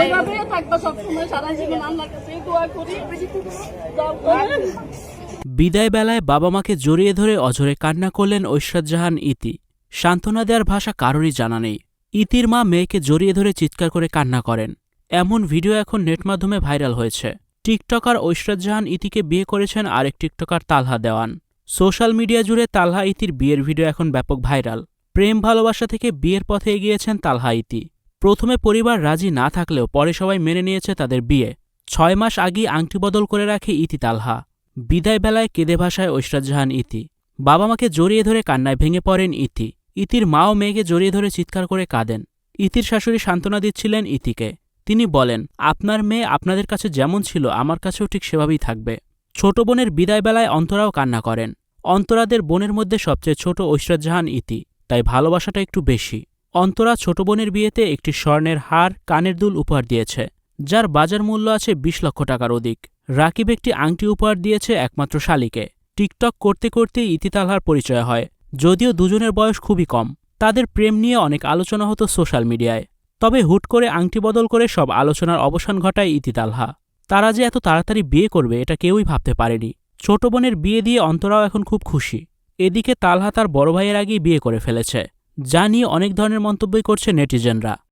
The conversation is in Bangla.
ওইভাবেই থাকব সবসময় সারা জীবন আল্লাহর কাছে দোয়া করি বিদায় বেলায় বাবা মাকে জড়িয়ে ধরে অঝরে কান্না করলেন ঐশ্বর জাহান ইতি। সান্ত্বনা দেওয়ার ভাষা কারোরই জানা নেই। ইতির মা মেয়েকে জড়িয়ে ধরে চিৎকার করে কান্না করেন। এমন ভিডিও এখন নেট মাধ্যমে ভাইরাল হয়েছে। টিকটকার ঐশ্বর জাহান ইতিকে বিয়ে করেছেন আরেক TikToker Talha Dewan. Social media জুড়ে তালহা ইতির বিয়ের ভিডিও এখন ব্যাপক ভাইরাল। প্রেম ভালোবাসা থেকে বিয়ের পথে এগিয়েছেন তালহা ইতি। প্রথমে পরিবার রাজি না থাকলেও পরে সবাই মেনে নিয়েছে তাদের বিয়ে। ছয় মাস আগেই আংটি বদল করে রাখে ইতি তালহা। বিদায় বেলায় কেঁদে ভাষায় জাহান ইতি। বাবা মাকে জড়িয়ে ধরে কান্নায় ভেঙে পড়েন ইতি। ইতির মাও মেয়েকে জড়িয়ে ধরে চিৎকার করে কাঁদেন। ইতির শাশুড়ি সান্ত্বনা দিচ্ছিলেন ইতিকে। তিনি বলেন, আপনার মেয়ে আপনাদের কাছে যেমন ছিল, আমার কাছেও ঠিক সেভাবেই থাকবে। ছোট বোনের বিদায় বেলায় অন্তরাও কান্না করেন। অন্তরাদের বোনের মধ্যে সবচেয়ে ছোট জাহান ইতি, তাই ভালোবাসাটা একটু বেশি। অন্তরা ছোট বোনের বিয়েতে একটি স্বর্ণের হার কানের দুল উপহার দিয়েছে, যার বাজার মূল্য আছে বিশ লক্ষ টাকার অধিক। রাকিব একটি আংটি উপহার দিয়েছে একমাত্র শালিকে। টিকটক করতে করতে ইতিতালহার পরিচয় হয়, যদিও দুজনের বয়স খুবই কম। তাদের প্রেম নিয়ে অনেক আলোচনা হতো সোশ্যাল মিডিয়ায়। তবে হুট করে আংটি বদল করে সব আলোচনার অবসান ঘটায় ইতিতালহা। তারা যে এত তাড়াতাড়ি বিয়ে করবে এটা কেউই ভাবতে পারেনি। ছোট বোনের বিয়ে দিয়ে অন্তরাও এখন খুব খুশি। এদিকে তালহা তার বড় ভাইয়ের আগেই বিয়ে করে ফেলেছে। যা নিয়ে অনেক ধরনের মন্তব্যই করছে নেটিজেনরা।